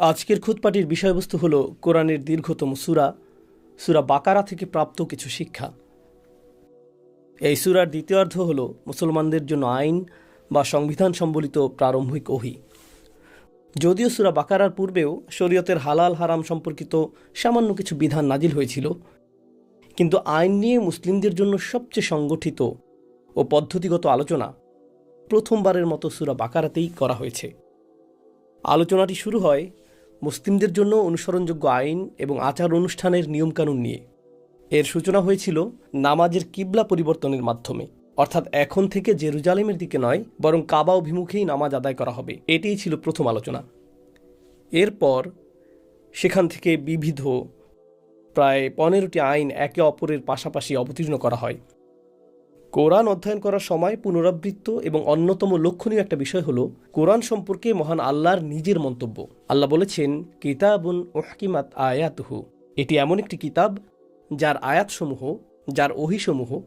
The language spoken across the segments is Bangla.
আজকের খুতপাটির বিষয়বস্তু হল কোরআনের দীর্ঘতম সুরা সুরা বাকারা থেকে প্রাপ্ত কিছু শিক্ষা। এই সুরার দ্বিতীয়ার্ধ হল মুসলমানদের জন্য আইন বা সংবিধান সম্বলিত প্রারম্ভিক ওহি। যদিও সুরা বাকারার পূর্বেও শরীয়তের হালাল হারাম সম্পর্কিত সামান্য কিছু বিধান নাজিল হয়েছিল, কিন্তু আইন নিয়ে মুসলিমদের জন্য সবচেয়ে সংগঠিত ও পদ্ধতিগত আলোচনা প্রথমবারের মতো সুরা বাকারাতেই করা হয়েছে। আলোচনাটি শুরু হয় মুসলিমদের জন্য অনুসরণযোগ্য আইন এবং আচার অনুষ্ঠানের নিয়মকানুন নিয়ে। এর সূচনা হয়েছিল নামাজের কিবলা পরিবর্তনের মাধ্যমে। অর্থাৎ এখন থেকে জেরুজালেমের দিকে নয়, বরং কাবা অভিমুখেই নামাজ আদায় করা হবে। এটিই ছিল প্রথম আলোচনা। এরপর সেখান থেকে বিবিধ, প্রায় পনেরোটি আইন একে অপরের পাশাপাশি অবতীর্ণ করা হয়। কোরআন অধ্যয়ন করার সময় পুনরাবৃত্ত এবং অন্যতম লক্ষণীয় একটা বিষয় হলো, কোরআন সম্পর্কে মহান আল্লাহর নিজের মন্তব্য। আল্লাহ বলেছেন, কিতাবুন ওহকিমাত আয়াতহু। এটি এমন একটি কিতাব, যার আয়াতসমূহ, যার ওহিসমূহ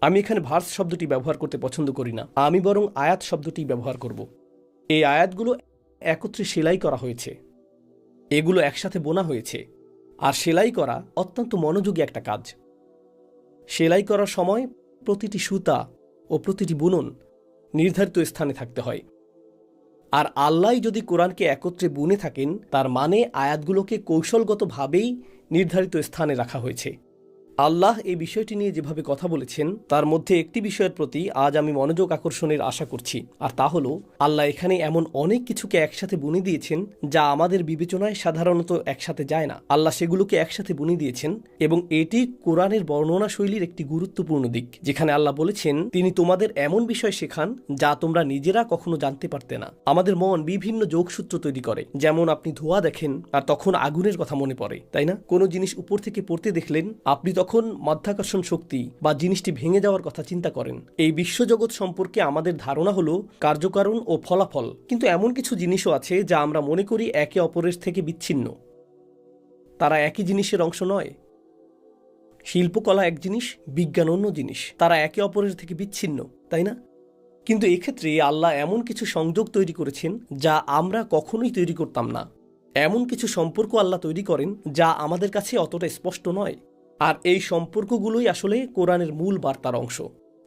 আমি এখানে ভার্স শব্দটি ব্যবহার করতে পছন্দ করি না। আমি বরং আয়াত শব্দটি ব্যবহার করব। এই আয়াতগুলো একত্রে সেলাই করা হয়েছে। এগুলো একসাথে বোনা হয়েছে। আর সেলাই করা অত্যন্ত মনোযোগী একটা কাজ। সেলাই করার সময় প্রতিটি সুতা ও প্রতিটি বুনন নির্ধারিত স্থানে থাকতে হয়। আর আল্লাহ যদি কোরআনকে একত্রে বুনে থাকেন, তার মানে আয়াতগুলোকে কৌশলগতভাবেই নির্ধারিত স্থানে রাখা হয়েছে। আল্লাহ এই বিষয়টি নিয়ে যেভাবে কথা বলেছেন, তার মধ্যে একটি বিষয়ের প্রতি আজ আমি মনোযোগ আকর্ষণের আশা করছি। আর তা হলো, আল্লাহ এখানে এমন অনেক কিছুকে একসাথে বুনে দিয়েছেন, যা আমাদের বিবেচনায় সাধারণত একসাথে যায় না। আল্লাহ সেগুলোকে একসাথে বুনে দিয়েছেন এবং এটি কোরআনের বর্ণনা শৈলীর একটি গুরুত্বপূর্ণ দিক, যেখানে আল্লাহ বলেছেন, তিনি তোমাদের এমন বিষয় শেখান, যা তোমরা নিজেরা কখনো জানতে পারতে না। আমাদের মন বিভিন্ন যোগসূত্র তৈরি করে, যেমন আপনি ধোয়া দেখেন, আর তখন আগুনের কথা মনে পড়ে, তাই না? কোনো জিনিস উপর থেকে পড়তে দেখলেন, আপনি তখন মাধ্যাকর্ষণ শক্তি বা জিনিসটি ভেঙে যাওয়ার কথা চিন্তা করেন, এই বিশ্বজগৎ সম্পর্কে আমাদের ধারণা হলো কার্যকারণ ও ফলাফল। কিন্তু এমন কিছু জিনিসও আছে যা আমরা মনে করি একে অপরের থেকে বিচ্ছিন্ন। তারা একই জিনিসের অংশ নয়। শিল্পকলা এক জিনিস, বিজ্ঞান অন্য জিনিস। তারা একে অপরের থেকে বিচ্ছিন্ন, তাই না? কিন্তু এক্ষেত্রে আল্লাহ এমন কিছু সংযোগ তৈরি করেছেন যা আমরা কখনোই তৈরি করতাম না। এমন কিছু সম্পর্ক আল্লাহ তৈরি করেন যা আমাদের কাছে অতটা স্পষ্ট নয়। আর এই সম্পর্কগুলোই আসলে কোরআনের মূল বার্তার অংশ।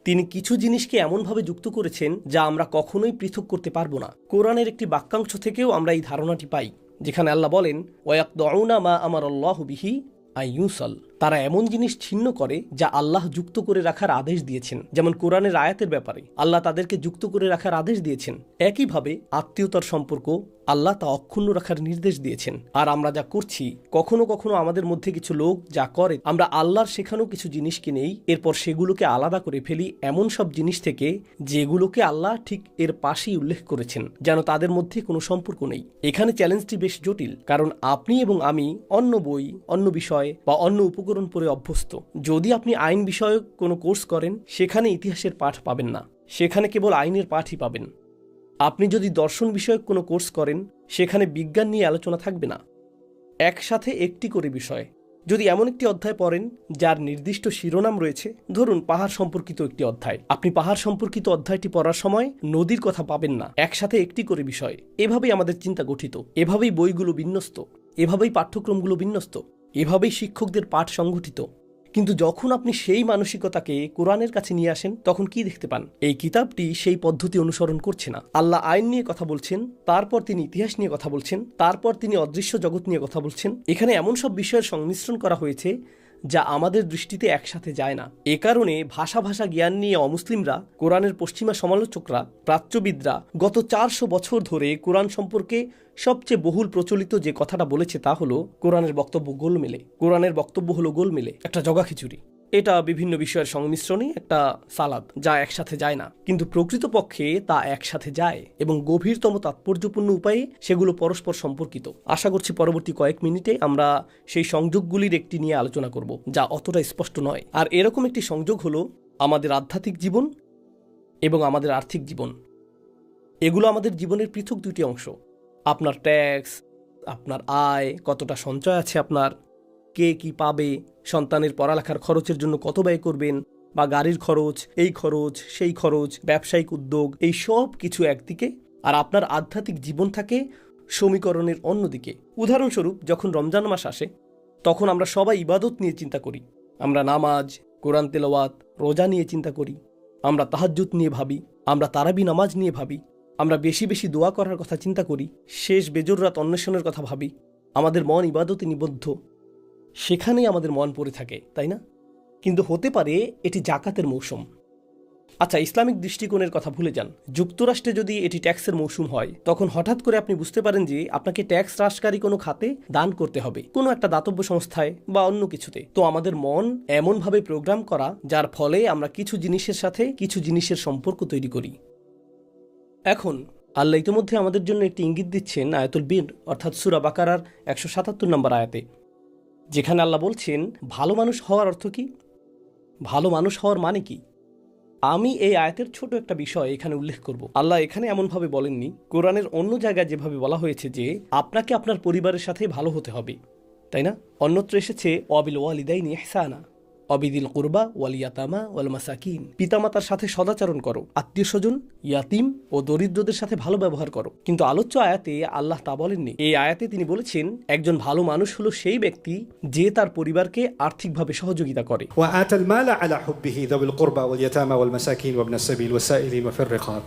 তিনি কিছু জিনিসকে এমনভাবে যুক্ত করেছেন যা আমরা কখনোই পৃথক করতে পারব না। কোরআনের একটি বাক্যাংশ থেকেও আমরা এই ধারণাটি পাই, যেখানে আল্লাহ বলেন ওয়াক দৌনা মা আমার আল্লাহ বিহি আইউসল তারা এমন জিনিস ছিন্ন করে যা আল্লাহ যুক্ত করে রাখার আদেশ দিয়েছেন। যেমন কোরআনের আয়াতের ব্যাপারে, আল্লাহ তাদেরকে যুক্ত করে রাখার আদেশ দিয়েছেন। একইভাবে আত্মীয়তার সম্পর্ক আল্লাহ তা অক্ষুণ্ণ রাখার নির্দেশ দিয়েছেন। আর আমরা যা করছি, কখনো কখনো আমাদের মধ্যে কিছু লোক যা করে, আমরা আল্লাহর শেখানো কিছু জিনিসকে নেই, এরপর সেগুলোকে আলাদা করে ফেলি এমন সব জিনিস থেকে যেগুলোকে আল্লাহ ঠিক এর পাশেই উল্লেখ করেছেন, যেন তাদের মধ্যে কোনো সম্পর্ক নেই। এখানে চ্যালেঞ্জটি বেশ জটিল, কারণ আপনি এবং আমি অন্য বই, অন্য বিষয় বা অন্য উপকরণ পড়ে অভ্যস্ত। যদি আপনি আইন বিষয়ক কোনো কোর্স করেন, সেখানে ইতিহাসের পাঠ পাবেন না। সেখানে কেবল আইনের পাঠই পাবেন। আপনি যদি দর্শন বিষয়ক কোনো কোর্স করেন, সেখানে বিজ্ঞান নিয়ে আলোচনা থাকবে না। একসাথে একটি করে বিষয়। যদি এমন একটি অধ্যায় পড়েন, যার নির্দিষ্ট শিরোনাম রয়েছে, ধরুন পাহাড় সম্পর্কিত একটি অধ্যায়। আপনি পাহাড় সম্পর্কিত অধ্যায়টি পড়ার সময় নদীর কথা পাবেন না। একসাথে একটি করে বিষয়। এভাবেই আমাদের চিন্তা গঠিত। এভাবেই বইগুলো বিন্যস্ত। এভাবেই পাঠ্যক্রমগুলো বিন্যস্ত। এভাবেই শিক্ষকদের পাঠ সংগঠিত কিন্তু যখন আপনি সেই মানসিকতাকে কোরআনের কাছে নিয়ে আসেন, তখন কি দেখতে পান? এই কিতাবটি সেই পদ্ধতি অনুসরণ করছে না। আল্লাহ আইন নিয়ে কথা বলছেন, তারপর তিনি ইতিহাস নিয়ে কথা বলছেন, তারপর তিনি অদৃশ্য জগৎ নিয়ে কথা বলছেন। এখানে এমন সব বিষয়ের সংমিশ্রণ করা হয়েছে যা আমাদের দৃষ্টিতে একসাথে যায় না। এ কারণে ভাষা ভাষা জ্ঞান নিয়ে অমুসলিমরা, কোরআনের পশ্চিমা সমালোচকরা, প্রাচ্যবিদরা গত চারশো বছর ধরে কোরআন সম্পর্কে সবচেয়ে বহুল প্রচলিত যে কথাটা বলেছে তা হলো, কোরআনের বক্তব্য গোলমেলে। কোরআনের বক্তব্য হলো গোলমেলে, একটা জগা খিচুড়ি। এটা বিভিন্ন বিষয়ের সংমিশ্রণে একটা সালাদ, যা একসাথে যায় না। কিন্তু প্রকৃতপক্ষে তা একসাথে যায় এবং গভীরতম তাৎপর্যপূর্ণ উপায়ে সেগুলো পরস্পর সম্পর্কিত। আশা করছি পরবর্তী কয়েক মিনিটে আমরা সেই সংযোগগুলির একটি নিয়ে আলোচনা করব, যা অতটা স্পষ্ট নয়। আর এরকম একটি সংযোগ হলো আমাদের আধ্যাত্মিক জীবন এবং আমাদের আর্থিক জীবন। এগুলো আমাদের জীবনের পৃথক দুটি অংশ। আপনার ট্যাক্স আপনার আয়, কতটা সঞ্চয় আছে আপনার কে কি পাবে? সন্তানের পড়ালেখার খরচের জন্য কত ব্যয় করবেন? বা গাড়ির খরচ, এই খরচ, সেই খরচ, ব্যবসায়িক উদ্যোগ, এই সব কিছু একদিকে। আর আপনার আধ্যাত্মিক জীবন থাকে সমীকরণের অন্যদিকে। উদাহরণস্বরূপ, যখন রমজান মাস আসে, তখন আমরা সবাই ইবাদত নিয়ে চিন্তা করি। আমরা নামাজ, কোরআন তেলাওয়াত, রোজা নিয়ে চিন্তা করি। আমরা তাহাজ্জুদ নিয়ে ভাবি, আমরা তারাবি নামাজ নিয়ে ভাবি। আমরা বেশি বেশি দোয়া করার কথা চিন্তা করি। শেষ বেজর রাত অন্বেষণের কথা ভাবি। আমাদের মন ইবাদতে নিবদ্ধ। সেখানেই আমাদের মন পড়ে থাকে, তাই না? কিন্তু হতে পারে এটি জাকাতের মৌসুম। আচ্ছা ইসলামিক দৃষ্টিকোণের কথা ভুলে যান। যুক্তরাষ্ট্রে যদি এটি ট্যাক্সের মৌসুম হয়, তখন হঠাৎ করে আপনি বুঝতে পারেন যে আপনাকে ট্যাক্স হ্রাসকারী কোনো খাতে দান করতে হবে, কোনো একটা দাতব্য সংস্থায় বা অন্য কিছুতে। তো আমাদের মন এমনভাবে প্রোগ্রাম করা, যার ফলে আমরা কিছু জিনিসের সাথে কিছু জিনিসের সম্পর্ক তৈরি করি। এখন, আল্লাহ ইতিমধ্যে আমাদের জন্য একটি ইঙ্গিত দিচ্ছেন আয়াতুল বিন অর্থাৎ সুরা বাকারার একশো সাতাত্তর নম্বর আয়াতে। যেখানে আল্লাহ বলছেন, ভালো মানুষ হওয়ার অর্থ কি? ভালো মানুষ হওয়ার মানে কি? আমি এই আয়াতের ছোট একটা বিষয় এখানে উল্লেখ করব। আল্লাহ এখানে এমনভাবে বলেননি, কোরআনের অন্য জায়গায় যেভাবে বলা হয়েছে যে, আপনাকে আপনার পরিবারের সাথে ভালো হতে হবে। তাই না? অন্যত্র এসেছে অবিল ওয়ালিদাইনি ইহসানা। অবিদিল কুরবা ওয়াল ইয়াতামা ওয়াল মাসাকিন। পিতামাতার সাথে সদাচরণ করো। আত্মীয় স্বজন ইয়াতিম ও দরিদ্রদের সাথে ভালো ব্যবহার করো। কিন্তু আলোচ্য আয়াতে আল্লাহ তা বলেননি। এই আয়াতে তিনি বলেছেন একজন ভালো মানুষ হলো সেই ব্যক্তি যে তার পরিবারকে আর্থিকভাবে সহযোগিতা করে।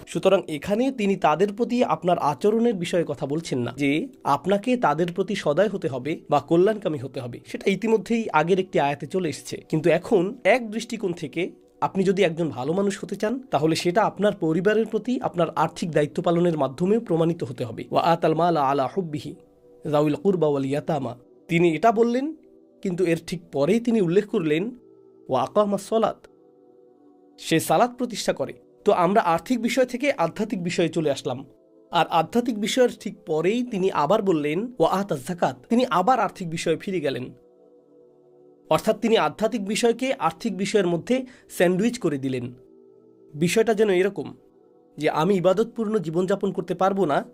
সুতরাং এখানে তিনি তাদের প্রতি আপনার আচরণের বিষয়ে কথা বলছেন না যে আপনাকে তাদের প্রতি সদয় হতে হবে বা কল্যাণকামী হতে হবে। সেটা ইতিমধ্যেই আগের একটি আয়াতে চলে এসছে। কিন্তু এখন এক দৃষ্টিকোণ থেকে আপনি যদি একজন ভালো মানুষ হতে চান, তাহলে সেটা আপনার পরিবারের প্রতি আপনার আর্থিক দায়িত্ব পালনের মাধ্যমেও প্রমাণিত হতে হবে। ওয়া আতাল মালা আলা হুব্বিহি জাউল কুরবা ওয়াল ইয়াতামা। তিনি এটা বললেন, কিন্তু এর ঠিক পরেই তিনি উল্লেখ করলেন ও আকামা সলাত। সে সালাত প্রতিষ্ঠা করে। তো আমরা আর্থিক বিষয় থেকে আধ্যাত্মিক বিষয়ে চলে আসলাম। আর আধ্যাত্মিক বিষয়ের ঠিক পরেই তিনি আবার বললেন ও আহতা জাকাত তিনি আবার আর্থিক বিষয়ে ফিরে গেলেন। অর্থাৎ তিনি আধ্যাত্মিক বিষয়কে আর্থিক বিষয়ের মধ্যে স্যান্ডউইচ করে দিলেন। বিষয়টা যেন এরকম, যে আমি ইবাদতপূর্ণ জীবনযাপন করতে পারব না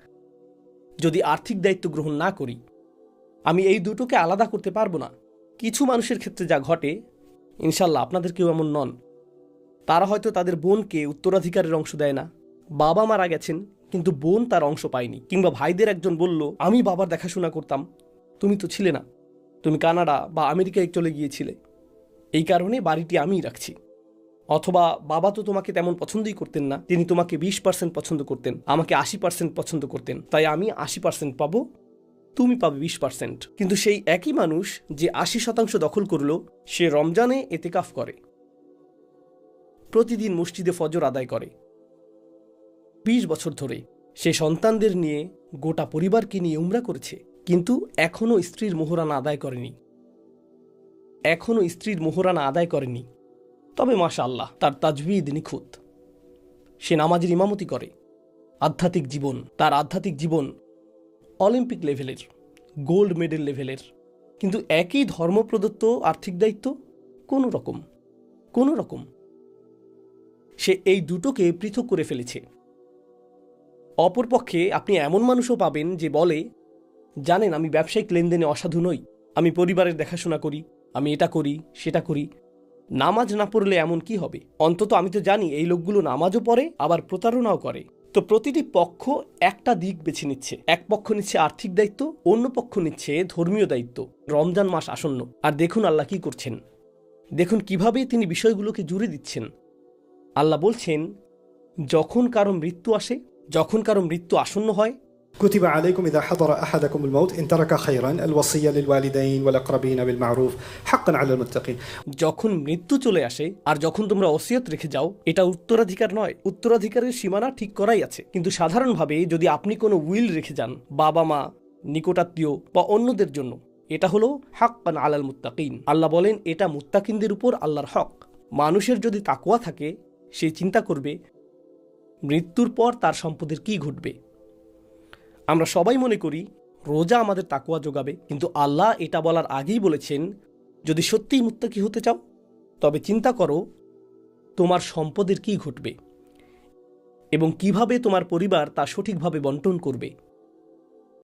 যদি আর্থিক দায়িত্ব গ্রহণ না করি। আমি এই দুটোকে আলাদা করতে পারব না। কিছু মানুষের ক্ষেত্রে যা ঘটে ইনশাল্লাহ আপনাদের কেউ এমন নন। তারা হয়তো তাদের বোনকে উত্তরাধিকারের অংশ দেয় না। বাবা মারা গেছেন, কিন্তু বোন তার অংশ পায়নি। কিংবা ভাইদের একজন বলল, আমি বাবার দেখাশোনা করতাম, তুমি তো ছিলে না। তুমি কানাডা বা আমেরিকায় চলে গিয়েছিলে। এই কারণে বাড়িটি আমিই রাখছি। অথবা বাবা তো তোমাকে তেমন পছন্দই করতেন না, তিনি তোমাকে বিশ পার্সেন্ট পছন্দ করতেন, আমাকে আশি পার্সেন্ট পছন্দ করতেন, তাই আমি আশি পার্সেন্ট পাবো, তুমি পাবে বিশ পার্সেন্ট কিন্তু সেই একই মানুষ যে আশি শতাংশ দখল করল, সে রমজানে এতেকাফ করে। প্রতিদিন মসজিদে ফজর আদায় করে। বিশ বছর ধরে সে সন্তানদের নিয়ে গোটা পরিবারকে নিয়ে উমরা করেছে। কিন্তু এখনও স্ত্রীর মোহরানা আদায় করেনি। এখনও স্ত্রীর মোহরানা আদায় করেনি। তবে মাশা আল্লাহ তার তাজবিদ নিখুঁত। সে নামাজের ইমামতি করে। আধ্যাত্মিক জীবন, তার আধ্যাত্মিক জীবন অলিম্পিক লেভেলের, গোল্ড মেডেল লেভেলের। কিন্তু একই ধর্ম প্রদত্ত আর্থিক দায়িত্ব কোনো রকম কোনো রকম। সে এই দুটোকে পৃথক করে ফেলেছে। অপরপক্ষে আপনি এমন মানুষও পাবেন যে বলে জানেন, আমি ব্যবসায়িক লেনদেনে অসাধু নই। আমি পরিবারের দেখাশোনা করি, আমি এটা করি, সেটা করি। নামাজ না পড়লে এমন কি হবে? অন্তত আমি তো জানি এই লোকগুলো নামাজও পড়ে, আবার প্রতারণাও করে। তো প্রতিটি পক্ষ একটা দিক বেছে নিচ্ছে। এক পক্ষ নিচ্ছে আর্থিক দায়িত্ব, অন্য পক্ষ নিচ্ছে ধর্মীয় দায়িত্ব। রমজান মাস আসন্ন। আর দেখুন আল্লাহ কি করছেন। দেখুন কীভাবে তিনি বিষয়গুলোকে জুড়ে দিচ্ছেন। আল্লাহ বলছেন, যখন কারও মৃত্যু আসে, যখন কারও মৃত্যু আসন্ন হয় كتب عليكم إذا حضر أحدكم الموت إن ترك خيرا الوصية للوالدين والأقربين بالمعروف حقا على المتقين যখন মৃত্যু চলে আসে আর যখন তোমরা ওসিয়ত রেখে যাও এটা উত্তরাধিকার নয় উত্তরাধিকারের সীমানা ঠিক করাই আছে কিন্তু সাধারণভাবে যদি আপনি কোনো উইল রেখে যান বাবা মা নিকটাত্মীয় বা অন্যদের জন্য এটা হলো হাক্কান আলাল মুত্তাকিন আল্লাহ বলেন এটা মুত্তাকিনদের উপর আল্লাহর হক মানুষের যদি তাকুয়া থাকে সে চিন্তা করবে মৃত্যুর পর তার সম্পদের কি ঘটবে আমরা সবাই মনে করি রোজা আমাদের তাকুয়া যোগাবে, কিন্তু আল্লাহ এটা বলার আগেই বলেছেন, যদি সত্যিই মুত্তাকি হতে চাও, তবে চিন্তা করো তোমার সম্পদের কি ঘটবে এবং কীভাবে তোমার পরিবার তা সঠিকভাবে বন্টন করবে।